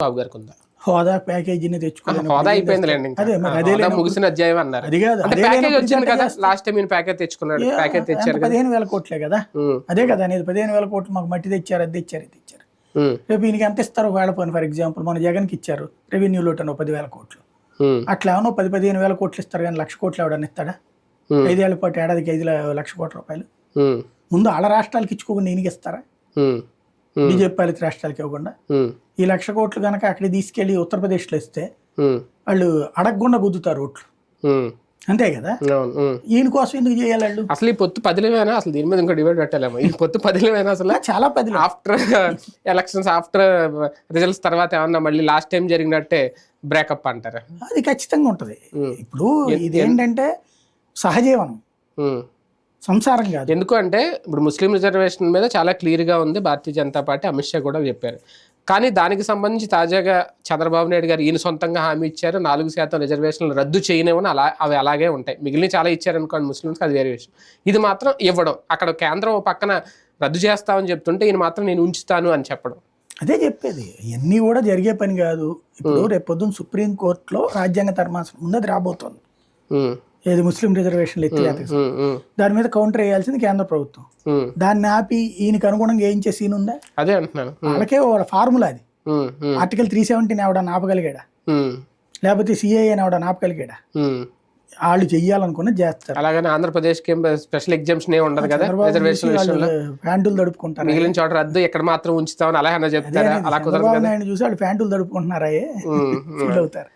బాబు గారికి ఉందా హోదా ప్యాకేజీని తెచ్చుకోవాలి హోదా అయిపోయిందిలేండి అదే మరి అదే హోదా ముగిసిన అధ్యాయం అన్నారు. అది కాదు అంటే ప్యాకేజ్ వచ్చింది కదా. లాస్ట్ టైం ఈయన ప్యాకేజ్ తెచ్చుకున్నాడు ప్యాకేజ్ తెచ్చారు పదిహేను వేల కోట్లే కదా? అదే కదా అనేది పదిహేను వేల కోట్లు మాకు మట్టి తెచ్చారు అది తెచ్చారు ఇది తెచ్చారు. రేపు ఈయనకి ఎంత ఇస్తారు ఒకవేళ పోనీ ఫర్ ఎగ్జాంపుల్ మన జగన్కి ఇచ్చారు రెవెన్యూ లోటను పదివేల కోట్లు. అట్లా ఏమన్నా పది పదిహేను వేల కోట్లు ఇస్తారు కానీ లక్ష కోట్లు ఎవడన్నా ఇస్తాడా? ఐదేళ్ళ పాటు ఏడాదికి ఐదు లక్ష కోట్ల రూపాయలు. ముందు వాళ్ళ రాష్ట్రాలకి ఇచ్చుకోకుండా ఈయనకి ఇస్తారా? బీజేపీ పాలిత రాష్ట్రాలకి ఇవ్వకుండా? ఈ లక్ష కోట్లు కనుక అక్కడికి తీసుకెళ్ళి ఉత్తరప్రదేశ్లో ఇస్తే వాళ్ళు అడగకుండా గుద్దుతారు ఓట్లు అంతే కదా. ఈయన కోసం ఎందుకు చేయాలి వాళ్ళు? అసలు ఈ పొత్తు పదిలమైనా అసలు దీని మీద ఇంకో డిబేట్ పెట్టలేము. ఈ పొత్తు పదిలమైనా అసలు చాలా పది ఆఫ్టర్ ఎలక్షన్స్ ఆఫ్టర్ రిజల్ట్స్ తర్వాత ఏమన్నా మళ్ళీ లాస్ట్ టైం జరిగినట్టే బ్రేకప్ అంటారు. అది ఖచ్చితంగా ఉంటది. ఇప్పుడు ఇదేంటంటే సహజీవనం. ఉమ్. సంసారం కాదు. ఎందుకు అంటే ఇప్పుడు ముస్లిం రిజర్వేషన్ మీద చాలా క్లియర్గా ఉంది. భారతీయ జనతా పార్టీ అమిత్ షా కూడా చెప్పారు. కానీ దానికి సంబంధించి తాజాగా చంద్రబాబు నాయుడు గారు ఈయన సొంతంగా హామీ ఇచ్చారు. నాలుగు శాతం రిజర్వేషన్లు రద్దు చేయనివని అలా అవి అలాగే ఉంటాయి. మిగిలిన చాలా ఇచ్చారు అనుకోండి ముస్లింస్కి అది వేరే విషయం. ఇది మాత్రం ఇవ్వడం. అక్కడ కేంద్రం పక్కన రద్దు చేస్తామని చెప్తుంటే ఈయన మాత్రం నేను ఉంచుతాను అని చెప్పడం. అదే చెప్పేది. ఇవన్నీ కూడా జరిగే పని కాదు. ఇప్పుడు రేపు పొద్దున్న సుప్రీం కోర్టులో రాజ్యాంగ ధర్మాసనం ఉంది అది రాబోతోంది ఏది ముస్లిం రిజర్వేషన్లు ఉమ్, దాని మీద కౌంటర్ వేయాల్సింది కేంద్ర ప్రభుత్వం. దాన్ని ఆపి ఈయనకి అనుగుణంగా ఏం చేసి ఈయన ఉందా? అదే అంటున్నాను. వాళ్ళకే ఒక ఫార్ములా అది. ఆర్టికల్ త్రీ సెవెంటీని ఎవడన్నా ఆపగలిగాడా? లేకపోతే సిఐ అని ఎవడన్నా ఆపగలిగాడా. వాళ్ళు చెయ్యాలనుకున్నది చేస్తారు. అలాగనే ఆంధ్రప్రదేశ్కి ఏం స్పెషల్ ఎగ్జామ్షన్ ఏమి ఉండదు కదా? రిజర్వేషన్ విషయంలో. ప్యాంటులు తడుపుకుంటారు? మిగిలిన చోట రద్దు ఎక్కడ మాత్రం ఉంచుతామని అలా అన్న చెప్తారా? అలా కుదరదు చూసి వాళ్ళు ప్యాంటులు తడుపుకుంటున్నారా. ఫీల్ అవుతారు.